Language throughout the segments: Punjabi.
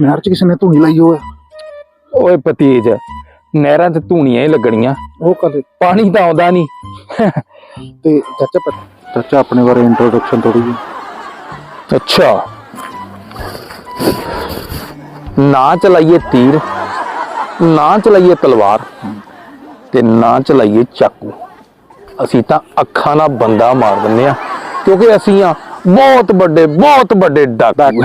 ਨਹਿਰ ਚ ਕਿਸੇ ਨੇ ਧੂਣੀ ਲਾਈ ਹੋਇਆ ਓਏ ਭਤੀਜ ਨਹਿਰਾਂ 'ਚ ਧੂਣੀਆਂ ਹੀ ਲੱਗਣੀਆਂ। ਉਹ ਕਦੇ ਪਾਣੀ ਤਾਂ ਆਉਂਦਾ ਨਹੀਂ। ਤੇ ਚਾਚਾ ਪ- ਚਾਚਾ ਆਪਣੇ ਬਾਰੇ ਇੰਟਰੋਡਕਸ਼ਨ ਥੋੜੀ ਜਿਹੀ। ਅੱਛਾ। ਨਾ ਚਲਾਈਏ ਤੀਰ ਨਾ ਚਲਾਈਏ ਤਲਵਾਰ ਤੇ ਨਾ ਚਲਾਈਏ ਚਾਕੂ। ਅਸੀਂ ਤਾਂ ਅੱਖਾਂ ਨਾਲ ਬੰਦਾ ਮਾਰ ਦਿੰਦੇ ਆ ਕਿਉਂਕਿ ਅਸੀਂ ਆ ਬਹੁਤ ਵੱਡੇ ਬਹੁਤ ਵੱਡੇ ਡਾਕੂ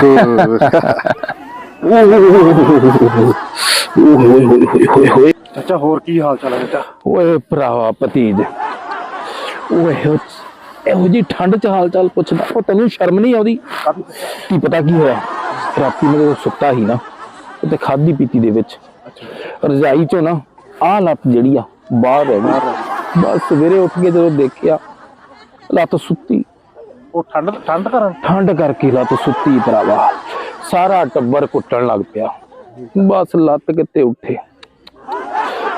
ਚਾਚਾ ਹੋਰ ਕੀ ਹਾਲ ਚਾਲ ਹੈ ਚਾਚਾ ਓਏ ਭਰਾਵਾ ਭਤੀਜ ਓਏ ਇਹੋ ਜੀ ਠੰਡ ਚ ਹਾਲ ਚਾਲ ਪੁੱਛਦਾ ਉਹ ਤੈਨੂੰ ਸ਼ਰਮ ਨਹੀਂ ਆਉਂਦੀ? ਕੀ ਪਤਾ ਕੀ ਹੋਇਆ? ਰਾਤੀ ਮੈਂ ਜਦੋਂ ਸੁੱਤਾ ਸੀ ਨਾ ਤੇ ਖਾਦੀ ਪੀਤੀ ਦੇ ਵਿੱਚ। ਰਜਾਈ ਚੋਂ ਨਾ ਆਹ ਲੱਤ ਜਿਹੜੀ ਆ ਬਾਹਰ ਰਹਿ ਗਈ। ਬਸ ਸਵੇਰੇ ਉੱਠ ਕੇ ਜਦੋਂ ਦੇਖਿਆ ਲੱਤ ਸੁੱਤੀ। ਉਹ ਠੰਡ ਠੰਡ ਕਰਨ? ਠੰਡ ਕਰਕੇ ਲੱਤ ਸੁੱਤੀ ਭਰਾਵਾ। ਸਾਰਾ ਟੱਬਰ ਕੁੱਟਣ ਲੱਗ ਪਿਆ। ਬਸ ਲੱਤ ਕਿਤੇ ਉੱਠੇ?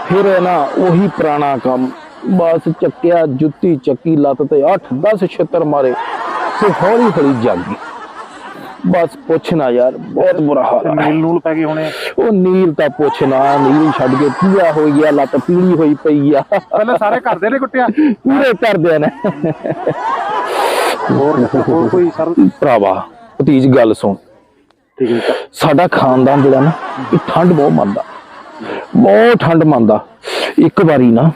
ਫਿਰ ਇਹ ਨਾ ਉਹੀ ਪੁਰਾਣਾ ਕੰਮ। ਬਸ ਚੱਕਿਆ ਜੁੱਤੀ ਚੱਕੀ ਲੱਤ ਤੇ 8 10 ਛਿੱਤਰ ਮਾਰੇ ਤੇ ਹੌਲੀ ਹੌਲੀ ਜਾਗੀ। ਬਸ ਪੁੱਛਣਾ ਯਾਰ ਬਹੁਤ ਬੁਰਾ ਹਾਲ ਆ ਨੀਲ ਨੂਲ ਪੈ ਗਏ ਹੋਣੇ। ਉਹ ਨੀਲ ਤਾਂ ਪੁੱਛਣਾ ਨੀਲ ਛੱਡ ਕੇ ਪੂਰਾ ਹੋ ਗਿਆ ਲੱਤ ਪੀਲੀ ਹੋਈ ਪਈ ਆ। ਪਹਿਲਾਂ ਸਾਰੇ ਘਰ ਦੇ ਨੇ ਕੁੱਟਿਆ? ਪੂਰੇ ਕਰਦੇ ਨੇ। ਹੋਰ ਹੋਰ ਕੋਈ ਸਰ? ਭਰਾਵਾ ਭਤੀਜ ਗੱਲ ਸੁਣ। ਠੀਕ ਹੈ। ਸਾਡਾ ਖਾਨਦਾਨ ਜਿਹੜਾ ਨਾ ਇਹ ਠੰਡ ਬਹੁਤ ਮੰਨਦਾ। ਬਹੁਤ ਠੰਡ ਮੰਨਦਾ। ਇੱਕ ਵਾਰੀ ਨਾ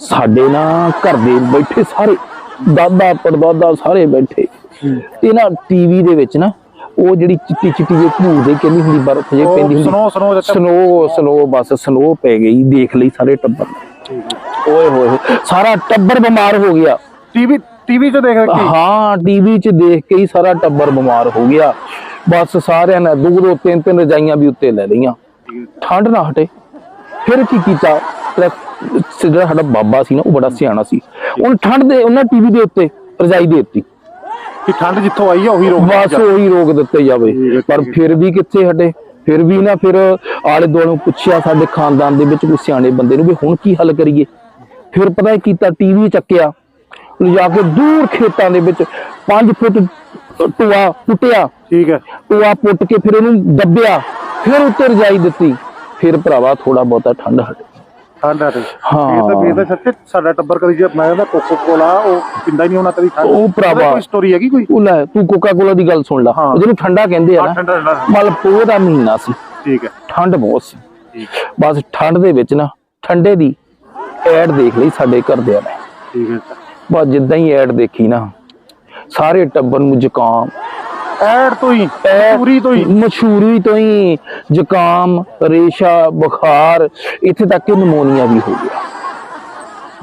ਸਾਡੇ ਨਾ ਘਰ ਦੇ ਬੈਠੇ ਸਾਰੇ ਦਾਦਾ ਪੜਦਾਦਾ ਸਾਰੇ ਬੈਠੇ। ਤੇ ਨਾ ਟੀਵੀ ਦੇ ਵਿੱਚ ਨਾ ਉਹ ਜਿਹੜੀ ਚਿੱਟੀ ਚਿੱਟੀ ਜਿਹੀ ਭੂਰ ਦੇ ਕਹਿੰਦੀ ਹੁੰਦੀ ਬਰਫ਼ ਜੇ ਪੈਂਦੀ ਹੁੰਦੀ। ਸਨੋ ਸਨੋ ਸਨੋ ਸਨੋ ਬਸ ਸਨੋ ਪੈ ਗਈ ਦੇਖ ਲਈ ਸਾਰੇ ਟੱਬਰ। ਓਏ ਹੋਏ, ਸਾਰਾ ਟੱਬਰ ਬਿਮਾਰ ਹੋ ਗਿਆ। ਟੀਵੀ ਟੀਵੀ 'ਚ ਦੇਖ ਕੇ ਹਾਂ ਟੀਵੀ 'ਚ ਦੇਖ ਕੇ ਹੀ ਸਾਰਾ ਟੱਬਰ ਬਿਮਾਰ ਹੋ ਗਿਆ। ਬਸ ਸਾਰਿਆਂ ਨੇ ਦੋ ਦੋ ਤਿੰਨ ਤਿੰਨ ਰਜਾਈਆਂ ਵੀ ਉੱਤੇ ਲੈ ਲਈਆਂ। ਠੰਡ ਨਾ ਹਟੇ। ਫਿਰ ਕੀ ਕੀਤਾ? ਜਿਹੜਾ ਸਾਡਾ ਬਾਬਾ ਸੀ ਨਾ ਉਹ ਬੜਾ ਸਿਆਣਾ ਸੀ। ਉਹਨੇ ਠੰਡ ਦੇ ਉਹਨਾਂ ਟੀਵੀ ਦੇ ਉੱਤੇ ਰਜਾਈ ਦੇ ਦਿੱਤੀ। ਕਿ ਠੰਡ ਜਿੱਥੋਂ ਆਈ ਆ ਉਹੀ ਰੋਕ ਬਸ ਉਹੀ ਰੋਕ ਦਿੱਤੇ ਜਾਵੇ। ਪਰ। ਫਿਰ ਵੀ ਕਿੱਥੇ ਹਟੇ? ਫਿਰ ਵੀ ਨਾ ਫਿਰ ਆਲੇ ਦੁਆਲੇ ਪੁੱਛਿਆ ਸਾਡੇ ਖਾਨਦਾਨ ਦੇ ਵਿੱਚ ਕੋਈ ਸਿਆਣੇ ਬੰਦੇ ਨੂੰ ਵੀ ਹੁਣ ਕੀ ਹੱਲ ਕਰੀਏ? ਫਿਰ ਪਤਾ ਕੀਤਾ? ਟੀਵੀ ਚੱਕਿਆ। ਲਿਜਾ ਕੇ ਦੂਰ ਖੇਤਾਂ ਦੇ ਵਿੱਚ 5 ਫੁੱਟ ਟੂਆ ਪੁੱਟਿਆ। ਠੀਕ ਹੈ। ਟੂਆ ਪੁੱਟ ਕੇ ਫਿਰ ਉਹਨੂੰ ਦੱਬਿਆ ਫਿਰ ਉੱਤੇ ਰਜਾਈ ਦਿੱਤੀ। ਫਿਰ ਭਰਾਵਾ ਥੋੜਾ ਬਹੁਤਾ ਠੰਡ ਹਟ ਠੰਡ ਤੇ ਹਾਂ। ਇਹ ਤਾਂ ਇਹ ਤਾਂ ਸੱਚੇ ਸਾਡਾ ਟੱਬਰ ਕਦੀ ਜੇ ਮੈਂ ਕਹਿੰਦਾ ਕੋਕੋ ਕੋਲਾ ਉਹ ਪਿੰਦਾ ਹੀ ਨਹੀਂ ਹੋਣਾ ਕਦੀ ਠੰਡ। ਉਹ ਭਰਾਵਾ। ਕੋਈ ਸਟੋਰੀ ਹੈਗੀ ਕੋਈ? ਉਹ ਲੈ ਤੂੰ ਕੋਕਾ ਕੋਲਾ ਦੀ ਗੱਲ ਸੁਣ ਲੈ। ਜਿਹਨੂੰ ਠੰਡਾ ਕਹਿੰਦੇ ਆ ਨਾ ਦਾ ਮਹੀਨਾ ਸੀ। ਠੀਕ ਹੈ। ਠੰਡ ਬਹੁਤ ਸੀ। ਬਸ ਠੰਡ ਦੇ ਵਿੱਚ ਨਾ ਠੰਡੇ ਦੀ ਐਡ ਦੇਖ ਲਈ ਸਾਡੇ ਘਰਦਿਆਂ ਨੇ। ਠੀਕ ਹੈ। ਬਸ ਜਿੱਦਾਂ ਹੀ ਐਡ ਦੇਖੀ ਨਾ ਸਾਰੇ ਟੱਬਰ ਨੂੰ ਜ਼ੁਕਾਮ। ਐਡ ਤੋਂ ਹੀ ਪੂਰੀ ਤੋਂ ਹੀ। ਮਸ਼ਹੂਰੀ ਤੋਂ ਹੀ ਜ਼ੁਕਾਮ ਰੇਸ਼ਾ ਬੁਖਾਰ ਇੱਥੇ ਤੱਕ ਕਿ ਨਮੋਨੀਆ ਵੀ ਹੋ ਗਿਆ।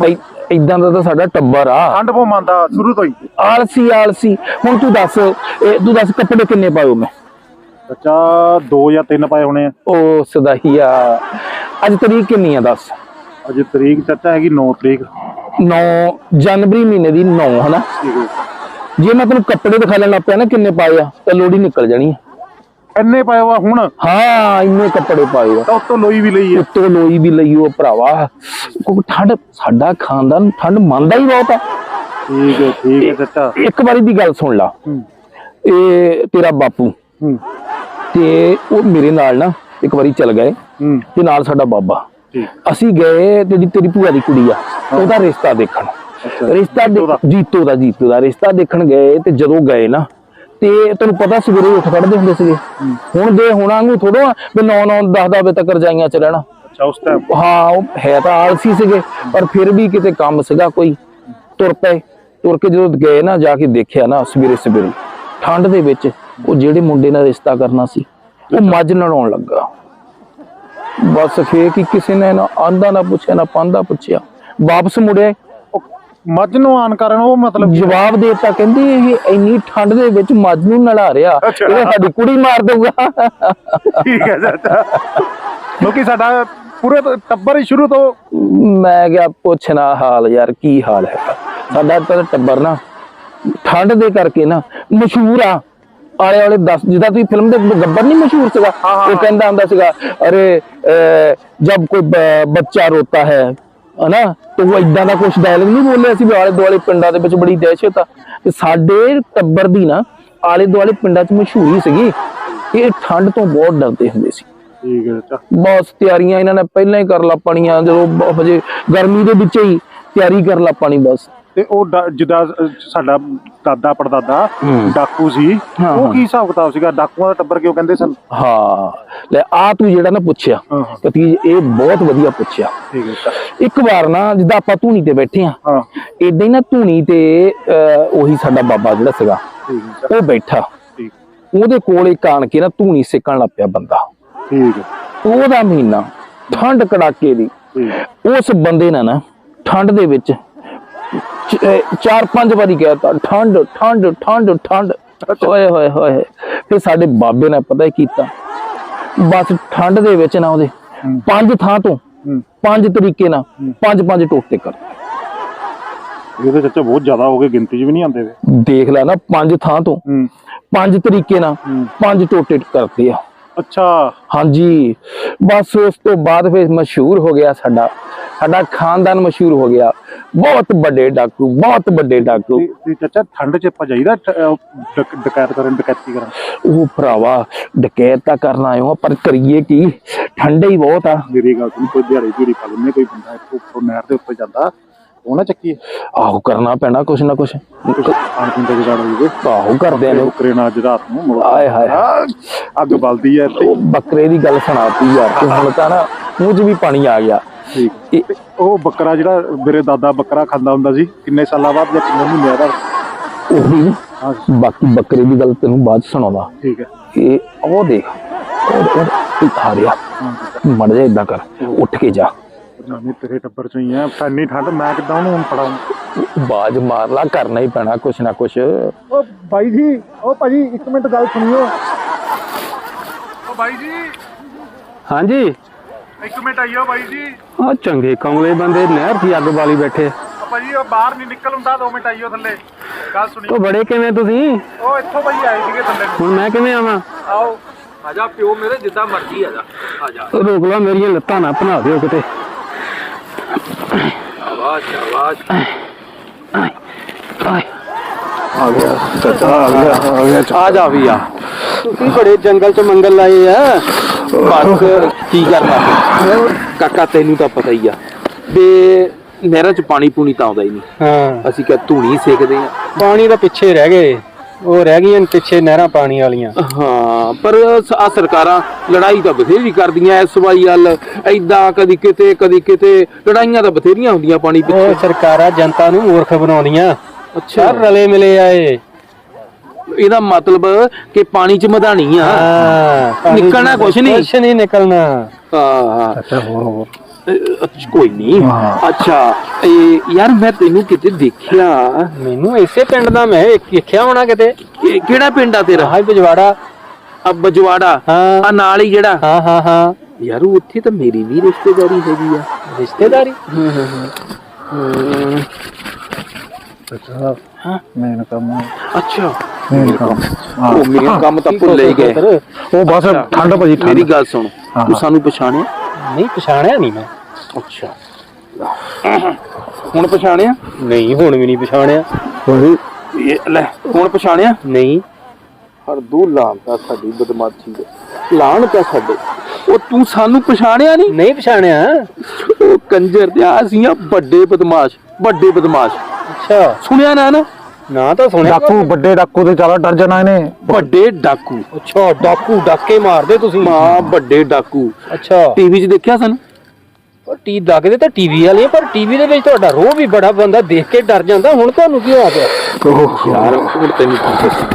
ਬਈ ਇਦਾਂ ਦਾ ਤਾਂ ਸਾਡਾ ਟੱਬਰ ਆ। ਠੰਡ ਪੋ ਮੰਨਦਾ ਸ਼ੁਰੂ ਤੋਂ ਹੀ। ਆਲਸੀ ਆਲਸੀ। ਹੁਣ ਤੂੰ ਦੱਸ ਇਹ ਤੂੰ ਦੱਸ ਕੱਪੜੇ ਕਿੰਨੇ ਪਾਇਓ ਮੈਂ? ਬੱਚਾ 2 ਜਾਂ 3 ਪਾਏ ਹੋਣੇ ਆ। ਉਹ ਸਦਾਹੀਆ ਅੱਜ ਤਰੀਕ ਕਿੰਨੀ ਆ ਦੱਸ? ਅਜੇ ਤਰੀਕ ਚਾਚਾ ਹੈਗੀ 9 ਤਰੀਕ। 9 ਜਨਵਰੀ ਮਹੀਨੇ ਦੀ 9 ਹਨਾ? ਜੇ ਮੈਂ ਤੈਨੂੰ ਕੱਪੜੇ ਦਿਖਾ ਲੈਣਾ ਪਿਆ ਨਾ ਕਿੰਨੇ ਪਾਏ ਆ ਤਾਂ ਲੋੜੀ ਨਿਕਲ ਜਾਣੀ ਆ। ਇੰਨੇ ਪਾਏ ਹੋਆ ਹੁਣ? ਹਾਂ ਇੰਨੇ ਕੱਪੜੇ ਪਾਏ ਆ। ਤਾਂ ਉੱਤੋਂ ਲੋਈ ਵੀ ਲਈ ਹੈ ਉੱਤੋਂ ਲੋਈ ਵੀ ਲਈ ਉਹ ਭਰਾਵਾ। ਕਿਉਂਕਿ ਠੰਡ ਸਾਡਾ ਖਾਨਦਾਨ ਠੰਡ ਮੰਨਦਾ ਹੀ ਬਹੁਤ ਆ। ਠੀਕ ਹੈ ਠੀਕ ਹੈ ਚਾਚਾ ਇੱਕ ਵਾਰੀ ਦੀ ਗੱਲ ਸੁਣ ਲਾ। ਇਹ ਤੇਰਾ ਬਾਪੂ। ਤੇ ਉਹ ਮੇਰੇ ਨਾਲ ਨਾ ਇੱਕ ਵਾਰੀ ਚਲ ਗਏ। ਤੇ ਨਾਲ ਸਾਡਾ ਬਾਬਾ। ਅਸੀਂ ਗਏ ਤੇ ਜਿਹੜੀ ਤੇਰੀ ਭੂਆ ਦੀ ਕੁੜੀ ਆ ਉਹਦਾ ਰਿਸ਼ਤਾ ਦੇਖਣ। ਰਿਸ਼ਤਾ ਜੀਤੋ ਦਾ? ਜੀਤੋ ਦਾ ਰਿਸ਼ਤਾ ਦੇਖਣ ਗਏ ਤੇ ਜਦੋਂ ਗਏ ਨਾ ਤੇ ਤੈਨੂੰ ਪਤਾ ਸਵੇਰੇ ਉੱਠ ਖੜਦੇ ਹੁੰਦੇ ਸੀਗੇ। ਹੁਣ ਦੇ ਹੁਣਾਂ ਨੂੰ ਥੋੜਾ ਵੀ 9 9 10 10 ਵਜੇ ਤੱਕ ਰਜਾਈਆਂ ਚ ਰਹਿਣਾ। ਅੱਛਾ ਉਸ ਟਾਈਮ ਹਾਂ ਉਹ ਹੈ ਤਾਂ ਆਲਸੀ ਸੀਗੇ ਪਰ ਫਿਰ ਵੀ ਕਿਤੇ ਕੰਮ ਸੀਗਾ ਕੋਈ। ਤੁਰ ਪਏ। ਤੁਰ ਕੇ ਜਦੋਂ ਗਏ ਨਾ ਜਾ ਕੇ ਦੇਖਿਆ ਨਾ ਸਵੇਰੇ ਸਵੇਰੇ। ਠੰਡ ਦੇ ਵਿੱਚ ਉਹ ਜਿਹੜੇ ਮੁੰਡੇ ਨਾਲ ਰਿਸ਼ਤਾ ਕਰਨਾ ਸੀ ਉਹ ਮੱਝ ਨੜਾਉਣ ਲੱਗਾ। ਬਸ ਫੇਰ ਕੀ ਕਿਸੇ ਨੇ ਨਾ ਆਂਦਾ ਨਾ ਪੁੱਛਿਆ ਨਾ ਪਾਂਦਾ ਪੁੱਛਿਆ। ਵਾਪਸ ਮੁੜਿਆ। ਮੱਝ ਨੂੰ ਆਨ ਕਾਰਨ ਉਹ ਮਤਲਬ ਜਵਾਬ ਦਿੱਤਾ ਕਹਿੰਦੀ ਇਹ ਇੰਨੀ ਠੰਡ ਦੇ ਵਿੱਚ ਮੱਝ ਨੂੰ ਨਲਾ ਰਿਹਾ। ਇਹ ਸਾਡੀ ਕੁੜੀ ਮਾਰ ਦਊਗਾ। ਠੀਕ ਹੈ ਚਾਚਾ ਕਿਉਂਕਿ ਸਾਡਾ ਪੂਰੇ ਟੱਬਰ ਹੀ ਸ਼ੁਰੂ ਤੋਂ ਮੈਂ ਕਿਹਾ ਪੁੱਛਣਾ ਹਾਲ ਯਾਰ ਕੀ ਹਾਲ ਹੈ? ਸਾਡਾ ਤਾਂ ਟੱਬਰ ਨਾ ਠੰਡ ਦੇ ਕਰਕੇ ਨਾ ਮਸ਼ਹੂਰ ਆ। ਆਲੇ ਵਾਲੇ ਦੱਸ ਜਿੱਦਾਂ ਤੁਸੀਂ ਫਿਲਮ ਦੇ ਗੱਬਰ ਨਹੀਂ ਮਸ਼ਹੂਰ ਸੀਗਾ ਉਹ ਕਹਿੰਦਾ ਹੁੰਦਾ ਸੀਗਾ ਅਰੇ ਜਬ ਕੋਈ ਬੱਚਾ ਰੋਤਾ ਹੈ ਹਨਾ ਤੇ ਉਹ ਇਦਾਂ ਦਾ ਕੁਝ ਡਾਇਲੌਗ ਨਹੀਂ ਬੋਲਿਆ ਸੀ ਵੀ ਆਲੇ ਦੁਆਲੇ ਪਿੰਡਾਂ ਦੇ ਵਿੱਚ ਬੜੀ ਦਹਿਸ਼ਤ ਆ। ਤੇ ਸਾਡੇ ਟੱਬਰ ਦੀ ਨਾ ਆਲੇ ਦੁਆਲੇ ਪਿੰਡਾਂ 'ਚ ਮਸ਼ਹੂਰੀ ਸੀਗੀ ਇਹ ਠੰਡ ਤੋਂ ਬਹੁਤ ਡਰਦੇ ਹੁੰਦੇ ਸੀ। ਠੀਕ ਹੈ ਬਸ ਤਿਆਰੀਆਂ ਇਹਨਾਂ ਨੇ ਪਹਿਲਾਂ ਹੀ ਕਰ ਲਾ ਪਣੀਆਂ ਜਦੋਂ ਹਜੇ ਗਰਮੀ ਦੇ ਵਿੱਚ ਹੀ ਤਿਆਰੀ ਕਰ ਲਾ ਪਾਣੀ ਬਸ। ਤੇ ਉਹ ਡਾ- ਜਿੱਦਾਂ ਸਾਡਾ ਦਾਦਾ ਪੜਦਾਦਾ ਹੂੰ। ਡਾਕੂ ਸੀ ਹਾਂ, ਉਹ। ਕੀ ਹਿਸਾਬ ਕਿਤਾਬ ਸੀਗਾ? ਡਾਕੂਆਂ ਦਾ ਟੱਬਰ ਕਿਉਂ ਕਹਿੰਦੇ ਸਨ? ਹਾਂ। ਲੈ ਆ ਤੂੰ ਜਿਹੜਾ ਨਾ ਪੁੱਛਿਆ ਹਾਂ ਇਹ ਬਹੁਤ ਵਧੀਆ ਪੁੱਛਿਆ। ਠੀਕ ਹੈ ਚਾਚਾ ਇੱਕ ਵਾਰ ਨਾ ਜਿੱਦਾਂ ਆਪਾਂ ਧੂਣੀ ਤੇ ਬੈਠੇ ਆ ਹਾਂ। ਏਦਾਂ ਹੀ ਨਾ ਧੂਣੀ ਤੇ ਅਹ, ਉਹੀ ਸਾਡਾ ਬਾਬਾ ਜਿਹੜਾ ਸੀਗਾ ਠੀਕ ਹੈ ਚਾਚਾ ਉਹ ਬੈਠਾ। ਠੀਕ। ਉਹਦੇ ਕੋਲ ਇੱਕ ਆਣ ਕੇ ਨਾ ਧੂਣੀ ਸੇਕਣ ਲੱਗ ਪਿਆ ਬੰਦਾ। ਠੀਕ ਹੈ। ਉਹਦਾ ਮਹੀਨਾ ਠੰਡ ਕੜਾਕੇ ਦੀ। ਠੀਕ। ਹੈ ਉਸ ਬੰਦੇ ਨੇ ਨਾ ਠੰਡ ਦੇ ਵਿੱਚ ਚਾਰ ਪੰਜ ਵਾਰੀ ਕਹਿਤਾ ਠੰਡ ਠੰਡ ਠੰਡ ਠੰਡ। ਓਏ ਹੋਏ ਹੋਏ ਫਿਰ ਸਾਡੇ ਬਾਬੇ ਨੇ ਪਤਾ ਹੀ ਕੀਤਾ। ਬਸ ਠੰਡ ਦੇ ਵਿੱਚ ਨਾ ਉਹਦੇ। ਪੰਜ ਥਾਂ ਤੋਂ ਪੰਜ ਤਰੀਕੇ ਨਾਲ ਪੰਜ ਪੰਜ ਟੋਟੇ ਕਰ। ਇਹ ਤਾਂ ਚਾਚਾ ਬਹੁਤ ਜ਼ਿਆਦਾ ਹੋ ਗਏ ਗਿਣਤੀ 'ਚ ਵੀ ਨਹੀਂ ਆਉਂਦੇ ਵੇ ਦੇਖ ਲੈ ਨਾ ਪੰਜ ਥਾਂ ਤੋਂ ਪੰਜ ਤਰੀਕੇ ਨਾਲ। ਪੰਜ ਟੋਟੇ ਕਰਦੇ ਆ। ਅੱਛਾ। ਹਾਂਜੀ। ਬਸ ਉਸ ਤੋਂ ਬਾਅਦ ਫਿਰ ਮਸ਼ਹੂਰ ਹੋ ਗਿਆ ਸਾਡਾ ਸਾਡਾ ਖਾਨਦਾਨ ਮਸ਼ਹੂਰ ਹੋ ਗਿਆ। ਬਹੁਤ ਵੱਡੇ ਡਾਕੂ ਬਹੁਤ ਵੱਡੇ ਡਾਕੂ। ਤੇ ਚਾਚਾ ਠੰਡ 'ਚ ਆਪਾਂ ਜਾਈਦਾ ਡਕੈਤ ਕਰਨ ਡਕੈਤੀ ਕਰਨ? ਉਹ ਭਰਾਵਾ ਡਕੈਤ ਤਾਂ ਕਰਨ ਆਇਓ ਪਰ ਕਰੀਏ ਕੀ? ਠੰਡੇ ਹੀ ਬਹੁਤ ਆ। ਮੇਰੀ ਗੱਲ ਸੁਣ ਕੋਈ ਦਿਹਾੜੀ ਦਿਹੜੀ ਪਾ ਲੈਂਦੇ ਕੋਈ ਬੰਦਾ ਇੱਥੋਂ ਉੱਪਰੋਂ ਨਹਿਰ ਦੇ ਉੱਤੇ ਜਾਂਦਾ ਉਹ ਨਾ ਚੱਕੀ ਆਹੋ ਕਰਨਾ ਪੈਣਾ ਕੁਛ ਨਾ ਕੁਛ। ਖਾਣ ਪੀਣ ਦਾ ਜੁਗਾੜ ਹੋ ਆਹੋ ਕਰਦੇ ਨੇ ਬੱਕਰੇ ਨਾਲ ਅੱਜ ਰਾਤ ਨੂੰ ਆਏ ਹਾਏ। ਅੱਗ ਬਲਦੀ ਐ ਬੱਕਰੇ ਦੀ ਗੱਲ ਸੁਣਾਤੀ ਯਾਰ ਤੂੰ ਹੁਣ ਤਾਂ ਨਾ ਮੂੰਹ 'ਚ ਵੀ ਪਾਣੀ ਆ ਗਿਆ। ਇਹ- ਉਹ ਬੱਕਰਾ ਜਿਹੜਾ ਮੇਰੇ ਦਾਦਾ ਬੱਕਰਾ ਖਾਂਦਾ ਹੁੰਦਾ ਸੀ ਕਿੰਨੇ ਸਾਲਾਂ ਬਾਅਦ ਜਾਂ ਕਿੰਨੇ ਮਹੀਨਿਆਂ ਦਾ ਉਹੀ ਬਾਕੀ ਬੱਕਰੇ ਦੀ ਗੱਲ ਤੈਨੂੰ ਬਾਅਦ ਸੁਣਾਉਂਦਾ। ਠੀਕ ਹੈ। ਇਹ ਉਹ ਦੇਖ ਉਹ ਆ ਰਿਹਾ ਮੜ ਜਾ ਇਦਾਂ ਕਰ ਉੱਠ ਕੇ ਜਾ। ਨਾਨੀ ਤੇਰੇ ਟੱਬਰ ਚੋਂ ਹੀ ਆ। ਫੈਨੀ ਠੰਡ ਮੈਂ ਕਿੱਦਾਂ ਉਹਨੂੰ ਹੁਣ ਫੜਾਂ ਬਾਜ ਮਾਰ ਲਾ ਕਰਨਾ ਹੀ ਪੈਣਾ ਕੁਛ ਨਾ ਕੁਛ। ਉਹ ਬਾਈ ਜੀ ਉਹ ਭਾਜੀ ਇੱਕ ਮਿੰਟ ਗੱਲ ਸੁਣਿਓ। ਉਹ ਬਾਈ ਜੀ। ਹਾਂਜੀ। ਇੱਕ ਮਿੰਟ ਆਈਓ ਬਾਈ ਜੀ। ਆ ਚੰਗੇ ਕਮਲੇ ਬੰਦੇ ਨਹਿਰ ਦੀ ਅੱਗ ਵਾਲੀ ਬੈਠੇ। ਭਾਜੀ ਉਹ ਬਾਹਰ ਨਹੀਂ ਨਿਕਲ ਹੁੰਦਾ 2 ਮਿੰਟ ਆਈਓ ਥੱਲੇ। ਗੱਲ ਸੁਣੀ ਉਹ ਬੜੇ ਕਿਵੇਂ ਤੁਸੀਂ? ਉਹ ਇੱਥੋਂ ਭਾਈ ਆਏ ਸੀਗੇ ਥੱਲੇ। ਨੂੰ ਹੁਣ ਮੈਂ ਕਿਵੇਂ ਆਵਾਂ? ਆਓ। ਆਜਾ ਪਿਓ ਮੇਰੇ ਜਿੱਦਾਂ ਮਰਜ਼ੀ ਆਜਾ ਆਜਾ ਉਹ ਰੋਕ ਲਾ ਮੇਰੀਆਂ ਲੱਤਾਂ ਨਾ ਭਨਾ ਦਿਓ ਕਿਤੇ। ਆਵਾਜ਼ ਆਵਾਜ਼ ਆ ਗਿਆ ਆ ਗਿਆ ਆ ਗਿਆ। ਆ ਜਾ ਵੀ ਆ ਤੁਸੀਂ ਬੜੇ ਜੰਗਲ ਚ ਮੰਗਲ ਲਾਏ ਆ। ਬਸ ਕੀ ਕਰਨਾ ਕਾਕਾ ਤੈਨੂੰ ਤਾਂ ਪਤਾ ਹੀ ਆ ਵੀ ਨਹਿਰਾਂ 'ਚ ਪਾਣੀ ਪੂਣੀ ਤਾਂ ਆਉਂਦਾ ਹੀ ਨਹੀਂ। ਹਾਂ। ਅਸੀਂ ਕਿਹਾ ਧੂਣੀ ਸੇਕਦੇ ਆ। ਪਾਣੀ ਦਾ ਪਿੱਛੇ ਰਹਿ ਗਏ। ਉਹ ਰਹਿ ਗਈਆਂ ਨੇ ਪਿੱਛੇ ਨਹਿਰਾਂ ਪਾਣੀ ਵਾਲੀਆਂ। ਹਾਂ ਪਰ ਆ ਸਰਕਾਰਾਂ ਲੜਾਈ ਤਾਂ ਬਥੇਰੀ ਕਰਦੀਆਂ ਇਸ ਵਾਈ ਹਲ ਐਦਾਂ ਕਦੀ ਕਿਤੇ ਕਦੀ ਕਿਤੇ ਲੜਾਈਆਂ ਤਾਂ ਬਥੇਰੀਆਂ ਹੁੰਦੀਆਂ ਪਾਣੀ ਉਹ ਪਿੱਛੇ ਸਰਕਾਰਾਂ ਜਨਤਾ ਨੂੰ ਮੂਰਖ ਬਣਾਉਂਦੀਆਂ। ਅੱਛਾ। ਰਲੇ ਮਿਲੇ ਆਏ। ਇਹਦਾ ਮਤਲਬ ਕਿ ਪਾਣੀ 'ਚ ਮਧਾਣੀ ਆ। ਹਾਂ ਨਿਕਲਣਾ ਕੁਛ ਨਹੀਂ। ਕੁਛ ਨਹੀਂ ਨਿਕਲਣਾ। ਹਾਂ ਅੱਛਾ ਹੋਰ ਹੋਰ। ਅ- ਅੱਛਾ, ਕੋਈ ਨਹੀਂ। ਹਾਂ। ਅੱਛਾ ਇਹ ਯਾਰ ਮੈਂ ਤੈਨੂੰ ਕਿਤੇ ਦੇਖਿਆ। ਮੈਨੂੰ ਇਸੇ ਪਿੰਡ ਦਾ ਮੈਂ ਵੇਖਿਆ ਹੋਣਾ ਕਿਤੇ। ਕਿਹੜਾ ਪਿੰਡ ਆ ਤੇਰਾ? ਹਾਈ ਬਜਵਾੜਾ। ਆ ਬਜਵਾੜਾ। ਹਾਂ। ਆ ਨਾਲ ਹੀ ਜਿਹੜਾ। ਹਾਂ ਹਾਂ ਹਾਂ। ਯਾਰ ਉੱਥੇ ਤਾਂ ਮੇਰੀ ਵੀ ਰਿਸ਼ਤੇਦਾਰੀ ਹੈਗੀ ਆ। ਰਿਸ਼ਤੇਦਾਰੀ? ਅੱਛਾ। ਮੈਂ ਕੰਮ ਅੱਛਾ। ਮੈਂ ਕੰਮ ਉਹ ਮੇਰੇ ਕੰਮ ਤਾਂ ਭੁੱਲ ਹੀ ਗਏ। ਉਹ ਬਸ ਠੰਡ ਭਾਜੀ ਮੇਰੀ ਗੱਲ ਸੁਣ। ਤੂੰ ਸਾਨੂੰ ਪਛਾਣਿਆ? ਨਹੀਂ ਪਛਾਣਿਆ ਨਹੀਂ ਮੈਂ। ਅੱਛਾ। ਹੁਣ ਪਛਾਣਿਆ? ਨਹੀਂ ਹੁਣ ਵੀ ਨਹੀਂ ਪਛਾਣਿਆ। ਇਹ ਲੈ ਹੁਣ ਪਛਾਣਿਆ? ਨਹੀਂ। ਹਰ ਦੋ ਲਾਂਤਾ ਸਾਡੀ ਬਦਮਾਸ਼ੀ ਦੇ। ਲਾਣ ਤਾਂ ਸਾਡੇ। ਉਹ ਤੂੰ ਸਾਨੂੰ ਪਛਾਣਿਆ ਨਹੀਂ? ਨਹੀਂ ਪਛਾਣਿਆ। ਉਹ ਕੰਜਰ ਦੇ ਅਸੀਂ ਆ ਵੱਡੇ ਬਦਮਾਸ਼ ਵੱਡੇ ਬਦਮਾਸ਼। ਅੱਛਾ। ਸੁਣਿਆ ਨਾ ਨਾ ਨਾ ਤਾਂ ਸੁਣਿਆ ਡਾਕੂ ਵੱਡੇ ਡਾਕੂ ਤੇ ਜ਼ਿਆਦਾ ਡਰ ਜਾਣਾ ਇਹਨੇ। ਵੱਡੇ ਡਾਕੂ। ਅੱਛਾ ਡਾਕੂ ਡਾਕੇ ਮਾਰਦੇ ਤੁਸੀਂ? ਮਾਂ ਵੱਡੇ ਡਾਕੂ। ਅੱਛਾ। ਟੀਵੀ 'ਚ ਦੇਖਿਆ ਸਨ? ਉਹ ਟੀ ਲੱਗਦੇ ਤਾਂ ਟੀਵੀ ਵਾਲੇ ਆ, ਪਰ ਟੀਵੀ ਦੇ ਵਿੱਚ ਤੁਹਾਡਾ ਰੋਹ ਵੀ ਬੜਾ ਬੰਦਾ ਦੇਖ ਕੇ ਡਰ ਜਾਂਦਾ ਹੁਣ ਤੁਹਾਨੂੰ ਕੀ ਹੋਇਆ ਪਿਆ? ਯਾਰ ਹੁਣ ਤੈਨੂੰ ਕੀ ਦੱਸਾਂ?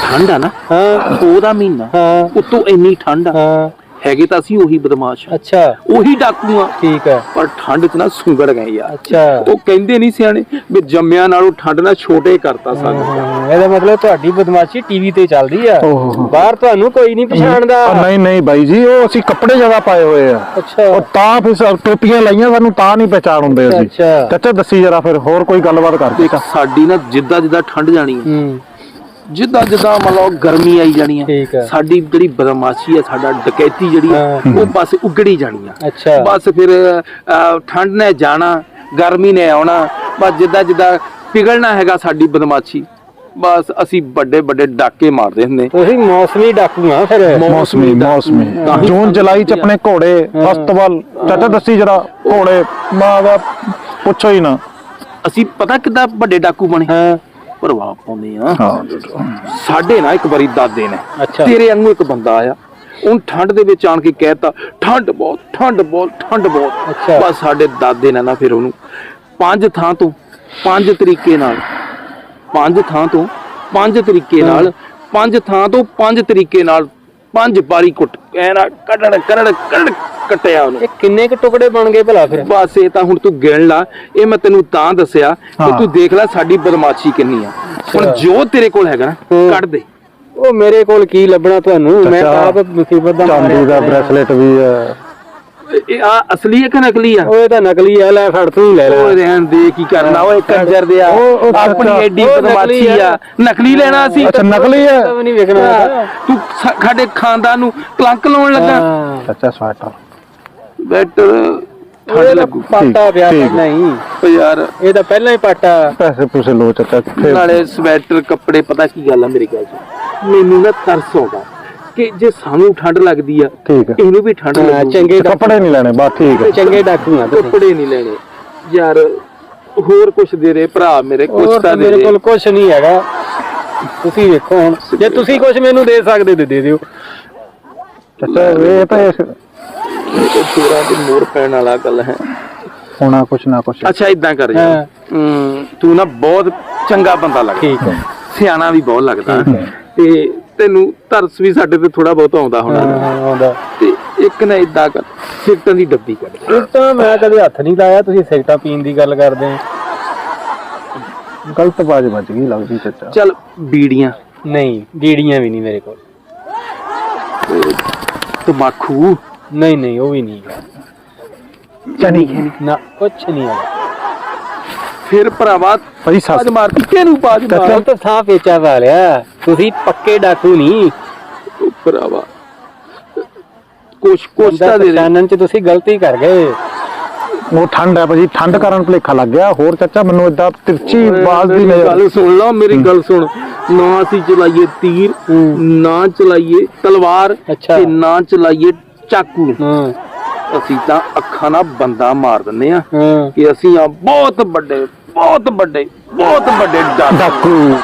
ਠੰਡ ਆ ਨਾ। ਹਾਂ। ਉਹਦਾ ਮਹੀਨਾ। ਹਾਂ। ਉਤੋਂ ਇੰਨੀ ਠੰਡ ਆ। ਹਾਂ। ਹੈਗੇ ਤਾਂ ਅਸੀਂ ਉਹੀ ਬਦਮਾਸ਼ ਆ ਅੱਛਾ। ਉਹੀ ਡਾਕੂ ਆ ਠੀਕ ਹੈ। ਪਰ ਠੰਡ 'ਚ ਨਾ ਸੁੰਗੜ ਗਏ ਯਾਰ। ਅੱਛਾ। ਉਹ ਕਹਿੰਦੇ ਨਹੀਂ ਸਿਆਣੇ ਵੀ ਜੰਮਿਆਂ ਨਾਲੋਂ ਠੰਡ ਨਾਲ ਛੋਟੇ ਕਰਤਾ ਸਾਨੂੰ। ਹਾਂ, ਇਹਦਾ ਮਤਲਬ ਤੁਹਾਡੀ ਬਦਮਾਸ਼ੀ ਟੀਵੀ ਤੇ ਚੱਲਦੀ ਆ। ਓਹ। ਬਾਹਰ ਤੁਹਾਨੂੰ ਕੋਈ ਨਹੀਂ ਪਛਾਣਦਾ ਆ, ਨਹੀਂ ਨਹੀਂ ਬਾਈ ਜੀ ਉਹ ਅਸੀਂ ਕੱਪੜੇ ਜ਼ਿਆਦਾ ਪਾਏ ਹੋਏ ਆ। ਅੱਛਾ। ਉਹ ਤਾਂ ਫਿਰ ਸਾ- ਟੋਪੀਆਂ ਲਾਈਆਂ ਸਾਨੂੰ ਤਾਂ ਨਹੀਂ ਪਹਿਚਾਣ ਹੁੰਦੇ ਅਸੀਂ। ਅੱਛਾ। ਚਾਚਾ ਦੱਸੀ ਜਰਾ ਫਿਰ ਹੋਰ ਕੋਈ ਗੱਲਬਾਤ ਕਰ ਸਾਡੀ ਨਾ ਜਿੱਦਾਂ ਜਿੱਦਾਂ ਠੰਡ ਜਾਣੀ ਆ। ਹੂੰ। ਜਿੱਦਾਂ ਜਿੱਦਾਂ ਮਤਲਬ ਗਰਮੀ ਆਈ ਜਾਣੀ ਆ ਠੀਕ ਹੈ ਸਾਡੀ ਜਿਹੜੀ ਬਦਮਾਸ਼ੀ ਆ ਸਾਡਾ ਡਕੈਤੀ ਜਿਹੜੀ ਆ ਹਾਂ। ਉਹ ਬਸ ਉਗੜੀ ਜਾਣੀ ਆ। ਅੱਛਾ। ਬਸ ਫਿਰ ਅਹ, ਠੰਡ ਨੇ ਜਾਣਾ ਗਰਮੀ ਨੇ ਆਉਣਾ ਬਸ ਜਿੱਦਾਂ ਜਿੱਦਾਂ ਪਿਘਲਣਾ ਹੈਗਾ ਸਾਡੀ ਬਦਮਾਸ਼ੀ ਬਸ ਅਸੀਂ ਵੱਡੇ ਵੱਡੇ ਡਾਕੇ ਮਾਰਦੇ ਹੁੰਦੇ। ਤੁਸੀਂ ਮੌਸਮੀ ਡਾਕੂ ਆ ਫਿਰ। ਮੌਸਮੀ ਮੌਸਮੀ। ਜੂਨ ਜੁਲਾਈ ਚ ਆਪਣੇ ਘੋੜੇ ਅਸਤਵਲ ਚਾਚਾ ਦੱਸੀ ਜਰਾ ਘੋੜੇ ਮਾਂ ਦਾ ਪੁੱਛੋ ਹੀ ਨਾ। ਅਸੀਂ ਪਤਾ ਕਿੱਦਾਂ ਵੱਡੇ ਡਾਕੂ ਬਣੇ? ਹਾਂ। ਪ੍ਰਭਾਵ ਪਾਉਂਦੇ ਆ। ਹਾਂ ਸਾਡੇ ਨਾ ਇੱਕ ਵਾਰੀ ਦਾਦੇ ਨੇ। ਤੇਰੇ ਵਾਂਗੂ ਇੱਕ ਬੰਦਾ ਆਇਆ। ਉਹਨ ਠੰਡ ਦੇ ਵਿੱਚ ਆਣ ਕੇ ਕਹਿਤਾ ਠੰਡ ਬਹੁਤ ਠੰਡ ਬਹੁਤ ਠੰਡ ਬਹੁਤ। ਅੱਛਾ। ਬਸ ਸਾਡੇ ਦਾਦੇ ਨੇ ਨਾ ਫਿਰ ਉਹਨੂੰ ਪੰਜ ਥਾਂ ਤੋਂ ਪੰਜ ਤਰੀਕੇ ਨਾਲ ਪੰਜ ਥਾਂ ਤੋਂ ਪੰਜ ਤਰੀਕੇ ਨਾਲ ਪੰਜ ਥਾਂ ਤੋਂ ਪੰਜ ਤਰੀਕੇ ਨਾਲ ਪੰਜ ਬਾਰੀ ਕੁੱਟ ਐਨਾ ਕੱਢਣ ਕਰੜ ਕਰੜ ਕੱਟਿਆ ਉਹਨੂੰ। ਕਿੰਨੇ ਕੁ ਟੁਕੜੇ ਬਣ ਗਏ ਭਲਾ ਫਿਰ? ਬਸ ਇਹ ਤਾਂ ਹੁਣ ਤੂੰ ਗਿਣ ਲਾ। ਇਹ ਮੈਂ ਤੈਨੂੰ ਤਾਂ ਦੱਸਿਆ ਕਿ। ਤੂੰ ਦੇਖ ਲੈ ਸਾਡੀ ਬਦਮਾਸ਼ੀ ਕਿੰਨੀ ਆ। ਹੁਣ ਜੋ ਤੇਰੇ ਕੋਲ ਹੈਗਾ ਨਾ। ਕੱਢ ਦੇ। ਉਹ ਮੇਰੇ ਕੋਲ ਕੀ ਲੱਭਣਾ ਤੁਹਾਨੂੰ? ਮੈਂ ਆਪ ਮੁਸੀਬਤ ਦਾ ਚਾਂਦੀ ਦਾ। ਬ੍ਰੈਸਲੇਟ ਵੀ ਹੈ ਇਹ ਆ ਅਸਲੀ ਹੈ ਕਿ ਨਕਲੀ ਆ? ਇਹ ਤਾਂ ਨਕਲੀ ਆ ਲੈ ਫੜ ਤੂੰ ਲੈ ਲੈ। ਉਹ ਰਹਿਣ ਦੇ ਕੀ ਕਰਨਾ ਓਏ ਕੰਜਰ ਦੇ ਆ। ਆਪਣੀ ਐਡੀ ਬਦਮਾਸ਼ੀ ਆ। ਆ। ਨਕਲੀ ਲੈਣਾ ਸੀ। ਅੱਛਾ ਨਕਲੀ ਹੈ ਤਾਂ ਵੀ ਨਹੀਂ ਵੇਖਣਾ ਹੈਗਾ। ਤੂੰ ਸਾ- ਸਾਡੇ ਖਾਨਦਾਨ ਨੂੰ ਕਲੰਕ ਲਾਉਣ ਲੱਗਾ। ਹਾਂ। ਚਾਚਾ ਸਵੈਟਰ ਬੈਟ ਠੰਡ ਲੱਗੂ। ਪਾਟਾ ਪਿਆ ਠੀਕ। ਪਹਿਲਾਂ ਹੀ ਓ ਯਾਰ ਇਹ ਤਾਂ ਪਹਿਲਾਂ ਹੀ ਪਾਟਾ। ਪੈਸੇ ਪੂਸੇ ਲੋ ਫਿਰ। ਨਾਲੇ ਸਵੈਟਰ ਕੱਪੜੇ ਪਤਾ ਕੀ ਗੱਲ ਆ ਮੇਰੀ ਚ? ਮੈਨੂੰ ਨਾ ਤਰਸ ਆਉਂਦਾ ਕਿ ਜੇ ਸਾਨੂੰ ਠੰਡ ਲੱਗਦੀ ਆ ਠੀਕ ਇਹਨੂੰ ਵੀ ਠੰਡ ਹਾਂ, ਲੱਗੂ ਚੰਗੇ ਕੱਪੜੇ ਨਹੀਂ ਲੈਣੇ ਬਸ ਠੀਕ ਹੈ ਚੰਗੇ ਡਾਕੂ ਆ ਤੁਸੀਂ। ਕੱਪੜੇ ਨਹੀਂ ਲੈਣੇ। ਯਾਰ ਹੋਰ ਕੁਛ ਦੇ ਦੇ ਭਰਾ ਮੇਰੇ ਕੁਛ ਹੋਰ ਤਾਂ ਤਾਂ ਦੇ ਮੇਰੇ ਦੇ ਕੋਲ ਕੁਝ ਨਹੀਂ ਹੈਗਾ। ਤੁਸੀਂ ਵੇਖੋ ਹੁਣ। ਜੇ ਤੁਸੀਂ ਕੁਝ ਮੈਨੂੰ ਦੇ ਸਕਦੇ ਤੇ ਦੇ ਦਿਓ। ਚਾਚਾ ਇਹ ਤਾਂ ਇਸ- ਤੇਰਾ ਤੇ ਮੋਰ ਪੈਣ ਵਾਲਾ ਗੱਲ ਹੈ। ਹੋਣਾ ਕੁਛ ਨਾ ਕੁਛ। ਅੱਛਾ ਇਦਾਂ ਕਰ ਯਾਰ। ਹਾਂ। ਹਮ, ਤੂੰ ਨਾ ਬਹੁਤ ਚੰਗਾ ਬੰਦਾ ਲੱਗਦਾ। ਠੀਕ ਹੈ। ਸਿਆਣਾ ਵੀ ਬਹੁਤ ਲੱਗਦਾ। ਤੇ ਤੈਨੂੰ ਤਰਸ ਵੀ ਸਾਡੇ ਤੇ ਥੋੜਾ ਬਹੁਤ ਆਉਂਦਾ ਹੋਣਾ। ਹਾਂ ਆਉਂਦਾ। ਤੇ ਇੱਕ ਨਾ ਇਦਾਂ ਕਰ ਸਿਗਟਾਂ ਦੀ ਡੱਬੀ ਕੱਢ। ਇਹ ਤਾਂ ਮੈਂ ਕਦੇ ਹੱਥ ਨਹੀਂ ਲਾਇਆ ਤੁਸੀਂ ਸਿਗਰਟਾਂ ਪੀਣ ਦੀ ਗੱਲ ਕਰਦੇ ਆ ਗਲਤ ਬਾਜ ਵੱਜ ਗਈ ਲੱਗਦੀ ਚਾਚਾ ਚੱਲ ਬੀੜੀਆਂ। ਨਹੀਂ ਗੀੜੀਆਂ ਵੀ ਨਹੀਂ ਮੇਰੇ ਕੋਲ। ਤਮਾਕੂ। ਨਹੀਂ ਨਹੀਂ ਉਹ ਵੀ ਨਹੀਂ ਚਣੀ ਨਾ ਕੁਛ ਨਹੀਂ ਹੈ ਫਿਰ ਭਰਾਵਾ ਭਾਈ ਬਾਜ ਸੱਸ ਮਾਰ ਕੇ ਨੂੰ ਬਾਜ ਮਾਰ? ਉਹ ਤਾਂ ਸਾਹ ਵੇਚਾ ਪਾ ਲਿਆ। ਤੁਸੀਂ ਪੱਕੇ ਡਾਕੂ ਨਹੀਂ। ਭਰਾਵਾ ਕੁਛ ਕੁਛ ਤਾਂ ਦੇ ਦੇ। ਪਛਾਣਨ ਚ ਤੁਸੀਂ ਗਲਤੀ ਕਰ ਗਏ। ਉਹ ਠੰਡ ਹੈ ਭਾਜੀ ਠੰਡ ਕਾਰਨ ਭਲੇਖਾ ਲੱਗ ਗਿਆ। ਹੋਰ ਚਾਚਾ ਮੈਨੂੰ ਇਦਾਂ ਤਿਰਚੀ ਬਾਜ਼ ਦੀ ਮੇਰੀ ਨਜ਼ਰ ਗੱਲ ਸੁਣ ਲਾ ਮੇਰੀ ਗੱਲ ਸੁਣ। ਨਾ ਅਸੀਂ ਚਲਾਈਏ ਤੀਰ ਨਾ ਚਲਾਈਏ ਤਲਵਾਰ ਅੱਛਾ। ਤੇ ਨਾ ਚਲਾਈਏ ਚਾਕੂ। ਹਾਂ। ਅਸੀਂ ਤਾਂ ਅੱਖਾਂ ਨਾਲ ਬੰਦਾ ਮਾਰ ਦਿੰਨੇ ਆ ਹਾਂ। ਕਿ ਅਸੀਂ ਆ ਬਹੁਤ ਵੱਡੇ ਬਹੁਤ ਵੱਡੇ ਬਹੁਤ ਵੱਡੇ ਡਾਕੂ। ਡਾਕੂ।